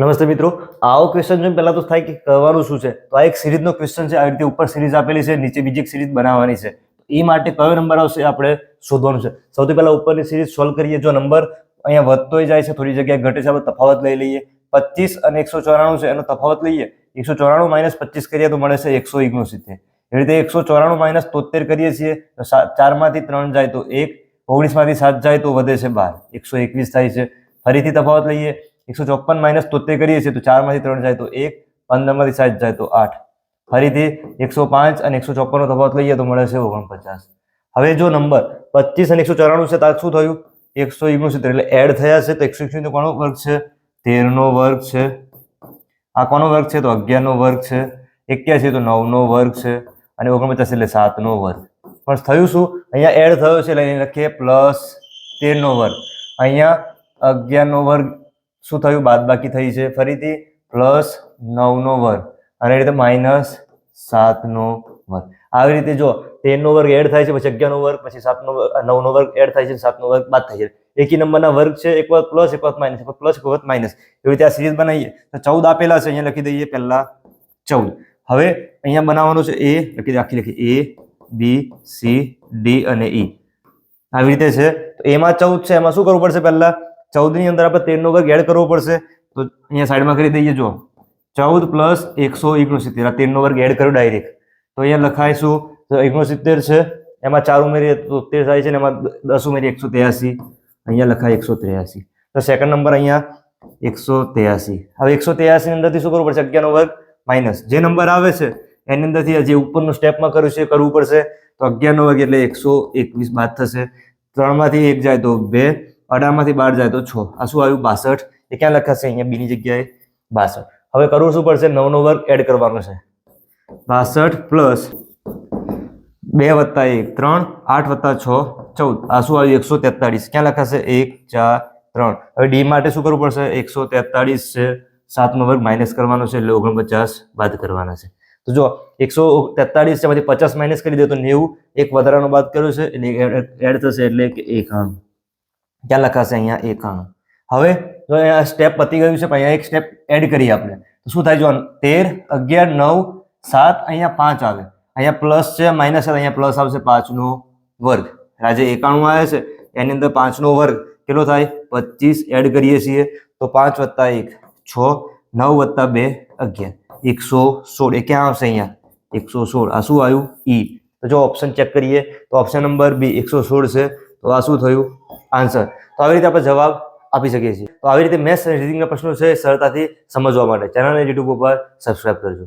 નમસ્તે મિત્રો. આવો ક્વેશ્ચન જોઈને પહેલાં તો થાય કે કરવાનું શું છે? તો આ એક સિરીઝનો ક્વેશ્ચન છે. આવી રીતે ઉપર સિરીઝ આપેલી છે, નીચે બીજી એક સિરીઝ બનાવવાની છે. એ માટે કયો નંબર આવશે આપણે શોધવાનું છે. સૌથી પહેલાં ઉપરની સિરીઝ સોલ્વ કરીએ. જો નંબર અહીંયા વધતો જાય છે, થોડી જગ્યાએ ઘટે છે, આપણે તફાવત લઈ લઈએ. પચીસ અને એકસો ચોરાણું છે, એનો તફાવત લઈએ. એકસો ચોરાણું માઇનસ પચીસ કરીએ તો મળે છે એકસો ઓગણસિત્તેર. એ રીતે એકસો ચોરાણું માઇનસ તોતેર કરીએ છીએ, તો ચારમાંથી ત્રણ જાય તો એક, ઓગણીસમાંથી સાત જાય તો વધે છે બાર. એકસો એકવીસ થાય છે. ફરીથી તફાવત લઈએ. એકસો ચોપન માઇનસ તોતેર કરીએ છીએ તો ચારમાંથી ત્રણ જાય તો એક, પંદરમાંથી સાત જાય તો આઠ. ફરીથી એકસો પાંચ અને એકસો ચોપનનો તફાવત લઈએ તો મળે છે ઓગણપચાસ. હવે જો નંબર પચીસ અને એકસો ચોરાણું છે તો શું થયું? એકસો ઓગણસિત્તેર એટલે એડ થયા છે, તો એકસો એકસો કોનો વર્ગ છે? તેરનો વર્ગ છે. આ કોનો વર્ગ છે? તો અગિયારનો વર્ગ છે. એક્યાસી તો નવનો વર્ગ છે. અને ઓગણપચાસ એટલે સાતનો વર્ગ. પણ થયું શું? અહીંયા એડ થયો છે, એટલે લખીએ, પ્લસ તેરનો વર્ગ. અહીંયા અગિયારનો વર્ગ શું થયું? બાદબાકી થઈ છે. ફરીથી પ્લસ નવનો વર્ગ. અને રીતે માઇનસ સાતનો વર્ગ. આવી રીતે જો તેરનો વર્ગ એડ થાય છે, પછી અગિયારનો વર્ગ, પછી સાતનો નવનો વર્ગ એડ થાય છે, સાતનો વર્ગ બાદ થાય છે. એકી નંબરના વર્ગ છે, એક વખત પ્લસ, એક વખત માઇનસ, એક વખત પ્લસ, એક વખત માઇનસ. એવી રીતે આ સિરીઝ બનાવીએ. તો ચૌદ આપેલા છે, અહીંયા લખી દઈએ પહેલા ચૌદ. હવે અહીંયા બનાવવાનું છે એ, લખી આખી લખી. એ, બી, સી, ડી અને ઈ. આવી રીતે છે. તો એમાં ચૌદ છે, એમાં શું કરવું પડશે પહેલા? ચૌદની અંદર આપણે તેરનો વર્ગ એડ કરવો પડશે. તો અહીંયા સાઈડમાં કરી દઈએ જો ચૌદ પ્લસ એકસો ઓગણસિત્તેર. આ તેરનો વર્ગ એડ કર્યો ડાયરેક્ટ તો અહીંયા લખાય શું તો ઓગણસિત્તેર છે, એમાં ચાર ઉમેરીએ તો થાય છે ને એમાં દસ ઉમેરીએ એકસો ત્યાસી અહીંયા લખાય એકસો ત્રેયાસી. તો સેકન્ડ નંબર અહીંયા એકસો ત્યાસી હવે એકસો ત્યાસી અંદરથી શું કરવું પડશે? અગિયારનો વર્ગ માઇનસ જે નંબર આવે છે, એની અંદરથી જે ઉપરનું સ્ટેપમાં કર્યું છે, કરવું પડશે. તો અગિયારનો વર્ગ એટલે એકસો એકવીસ બાદ થશે. ત્રણમાંથી એક જાય તો બે. અઢારમાંથી બાર જાય તો છ. આ શું આવ્યું? બાસઠ. એ ક્યાં લખાશે? અહીંયા બીની જગ્યાએ બાસઠ. હવે કરવું શું પડશે? નવનો વર્ગ એડ કરવાનો છે. બાસઠ પ્લસ બે વત્તા એક, ત્રણ, આઠ વત્તા છ, ચૌદ. આ શું આવ્યું? એકસો તેતાળીસ. ક્યાં લખાશે? એક, ચાર, ત્રણ. હવે ડી માટે શું કરવું પડશે? એકસો તેતાળીસ છે. સાતનો વર્ગ માઇનસ કરવાનો છે એટલે ઓગણપચાસ બાદ કરવાના છે. તો જો એકસો તેતાળીસ છે પછી પચાસ માઇનસ કરી દે તો નેવું. એક વધારાનો બાદ કર્યો છે, એટલે એડ થશે એટલે કે એકાણું ક્યાં લખાશે અહીંયા એકાણું હવે જો અહીંયા સ્ટેપ પતી ગયું છે પણ અહીંયા એક સ્ટેપ એડ કરીએ આપણે તો શું થાય જો તેર અગિયાર નવ સાત અહીંયા પાંચ આવે અહીંયા પ્લસ છે માઇનસ છે અહીંયા પ્લસ આવશે પાંચનો વર્ગ આ જે એકાણું આવે છે એની અંદર પાંચનો વર્ગ કેટલો થાય પચીસ એડ કરીએ છીએ તો પાંચ વત્તા એક છ નવ વત્તા બે અગિયાર એકસો સોળ એ ક્યાં આવશે અહીંયા એકસો સોળ આ શું આવ્યું ઈ તો જો ઓપ્શન ચેક કરીએ તો ઓપ્શન નંબર બી એકસો સોળ છે તો આ શું થયું આન્સર તો આવી રીતે આપણે જવાબ આપી શકીએ છીએ. તો આવી રીતે મેથ્સ અને રીડિંગના પ્રશ્નો છે સરળતાથી સમજવા માટે. ચેનલને યુટ્યુબ ઉપર સબસ્ક્રાઇબ કરજો.